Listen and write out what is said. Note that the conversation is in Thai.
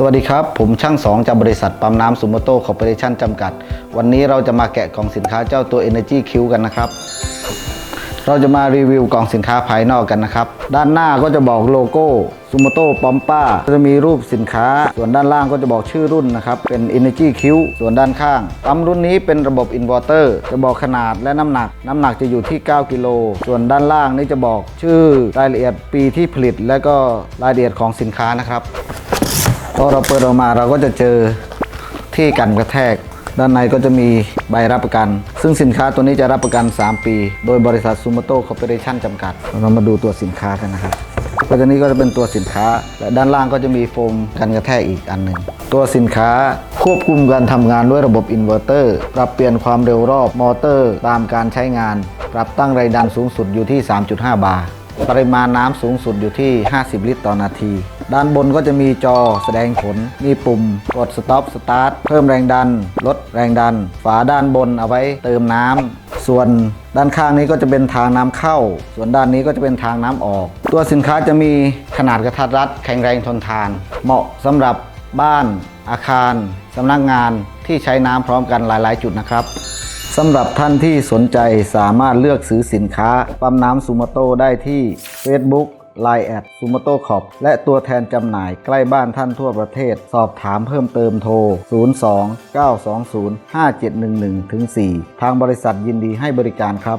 สวัสดีครับ ผมช่างสองจากบริษัทปั๊มน้ำซูโมโต้คอร์ปอเรชั่นจำกัด วันนี้เราจะมาแกะกล่องสินค้าเจ้าตัว Energy Q กันนะครับ เราจะมารีวิวกล่องสินค้าภายนอกกันนะครับ ด้านหน้าก็จะบอกโลโก้ซูโมโต้ปอมป้าจะมีรูปสินค้า ส่วนด้านล่างก็จะบอกชื่อรุ่นนะครับ เป็น Energy Q ส่วนด้านข้างปั๊มรุ่นนี้เป็นระบบอินเวอร์เตอร์จะบอกขนาดและน้ำหนัก น้ำหนักจะอยู่ที่ 9 กิโล ส่วนด้านล่างนี่จะบอกชื่อรายละเอียดปีที่ผลิต และก็รายละเอียดของสินค้านะครับ พอเราเปิดออกมาเราก็จะเจอที่กันกระแทก ด้านในก็จะมีใบรับประกัน ซึ่งสินค้าตัวนี้จะรับประกัน 3 ปี โดยบริษัทซูมโต้คอร์ปอเรชั่นจำกัด เรามาดูตัวสินค้ากันนะครับก็ตัวนี้ก็จะเป็นตัวสินค้า และด้านล่างก็จะมีโฟมกันกระแทกอีกอันหนึ่ง ตัวสินค้าควบคุมการทำงานด้วยระบบอินเวอร์เตอร์ ปรับเปลี่ยนความเร็วรอบมอเตอร์ ตามการใช้งาน ปรับตั้งแรงดันสูงสุดอยู่ที่ 3.5 บาร์ ปริมาณน้ำสูงสุดอยู่ที่ 50 ลิตรต่อนาที ด้านบนก็จะมีจอแสดงผล มีปุ่มกด stop start เพิ่มแรงดัน ลดแรงดัน ฝาด้านบนเอาไว้เติมน้ำ ส่วนด้านข้างนี้ก็จะเป็นทางน้ำเข้า ส่วนด้านนี้ก็จะเป็นทางน้ำออก ตัวสินค้าจะมีขนาดกระทัดรัด แข็งแรงทนทาน เหมาะสำหรับบ้าน อาคารสำนักงานที่ใช้น้ำพร้อมกันหลาย ๆ จุดนะครับสำหรับท่านที่สนใจสามารถเลือกซื้อสินค้าปั๊มน้ำซูโมโตได้ที่ Facebook Line แอดซูโมโต้ขอบและตัวแทนจำหน่ายใกล้บ้านท่านทั่วประเทศ สอบถามเพิ่มเติมโทร 02 920 5711 4ทางบริษัทยินดีให้บริการครับ